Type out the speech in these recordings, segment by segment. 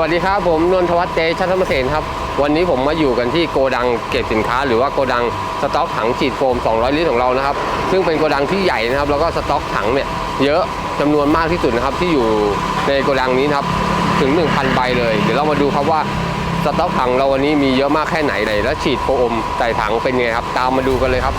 วัสดีครับผมนนทวัฒน์เตชะธรรมเสนครับ วันนี้ผมมาอยู่กันที่โกดังเก็บสินค้า หรือว่าโกดังสต็อกถังฉีดโฟม 200 ลิตรของเรานะครับ ซึ่งเป็นโกดังที่ใหญ่นะครับ แล้วก็สต็อกถังเนี่ยเยอะจำนวนมากที่สุดนะครับที่อยู่ในโกดังนี้นะครับถึง 1,000 ใบเลย เดี๋ยวเรามาดูครับว่าสต็อกถังเราวันนี้มีเยอะมากแค่ไหนเลยแล้วฉีดโฟมใส่ถังเป็นไงครับ ตามมาดูกันเลยครับ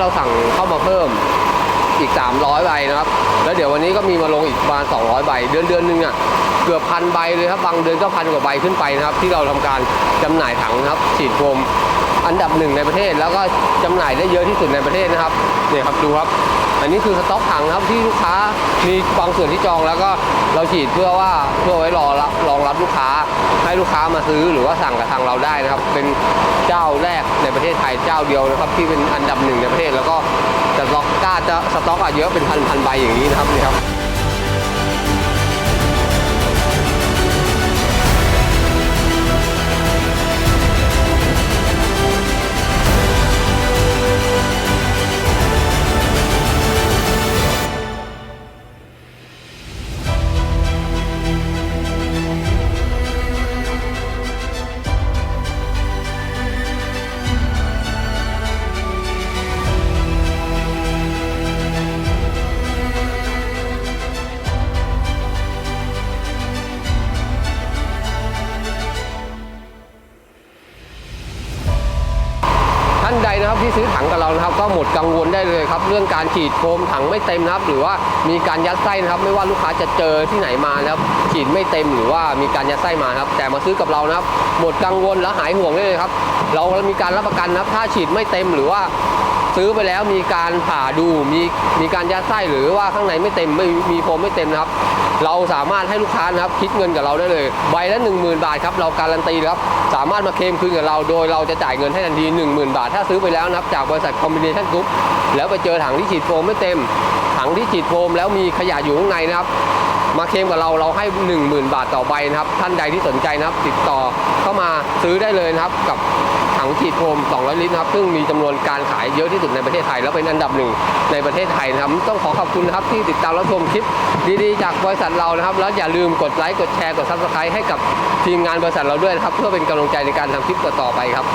เราสั่งเข้ามาเพิ่มอีก 300 ใบนะครับ แล้วเดี๋ยววันนี้ก็มีมาลงอีกประมาณ 200 ใบ เดือนเดือนหนึ่งอะเกือบพันใบเลยครับ บางเดือนก็พันกว่าใบขึ้นไปนะครับ ที่เราทำการจำหน่ายถังนะครับ ฉีดโฟมอันดับหนึ่งในประเทศ แล้วก็จำหน่ายได้เยอะที่สุดในประเทศนะครับเนี่ยครับดูครับ อันนี้คือสต็อกถังครับที่ลูกค้ามีบางส่วนที่จองแล้วก็เราฉีดเพื่อว่าเพื่อไว้รอรับรองรับลู กค้าให้ลูกค้ามาซื้อหรือว่าสั่งกับทางเราได้นะครับ เป็นเจ้าแรกในประเทศไทยเจ้าเดียวนะครับที่เป็นอันดับหนึ่งในประเทศแล้วก็จะล็อกกล้าจะสต็อกอะเยอะเป็นพันพันใบอย่างนี้นะครับนี่ครับ นใดนะครับที่ซื้อถังกับเรานะครับ ก็หมดกังวลได้เลยครับ เรื่องการฉีดโฟมถังไม่เต็มนะครับ หรือว่ามีการยัดไส้นะครับ ไม่ว่าลูกค้าจะเจอที่ไหนมานะครับฉีดไม่เต็มหรือว่ามีการยัดไส้มาครับ แต่มาซื้อกับเรานะครับ หมดกังวลและหายห่วงได้เลยครับเรามีการรับประกันนะครับ ถ้าฉีดไม่เต็มหรือว่าซื้อไปแล้วมีการผ่าดูมีมีการยัดไส้หรือว่าข้างในไม่เต็มไม่มีโฟมไม่เต็มนะครับ เราสามารถให้ลูกค้านะครับคิดเงินกับเราได้เลยใบละ10,000 บาทครับเราการันตีครับสามารถมาเคลมคืนกับเราโดยเราจะจ่ายเงินให้ทันที 10,000 บาท ถ้าซื้อไปแล้วนะครับจากบริษัทคอมบิเนชั่นกรุ๊ปแล้วไปเจอถังที่ฉีดโฟมไม่เต็ม ถังที่ฉีดโฟมแล้วมีขยะอยู่ข้างในนะครับมาเคลมกับเราเราให้ 10,000 บาทต่อใบนะครับ ท่านใดที่สนใจนะครับ ติดต่อเข้ามาซื้อได้เลยนะครับกับ ถังฉีดโฟม 200 ลิตรนะครับ ซึ่งมีจำนวนการขายเยอะที่สุดในประเทศไทย แล้วเป็นอันดับหนึ่งในประเทศไทยนะครับ ต้องขอขอบคุณนะครับที่ติดตามรับชมคลิปดีๆ จากบริษัทเรานะครับ แล้วอย่าลืมกดไลค์ กดแชร์ กดซับสไครต์ให้กับทีมงานบริษัทเราด้วยนะครับ เพื่อเป็นกำลังใจในการทำคลิปต่อๆไปครับ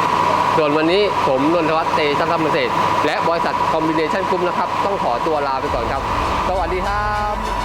ส่วนวันนี้ผมนนทวัฒน์เตชะธรรมเศษและบริษัทคอมบิเนชั่นกรุ๊ปนะครับ ต้องขอตัวลาไปก่อนครับ สวัสดีครับ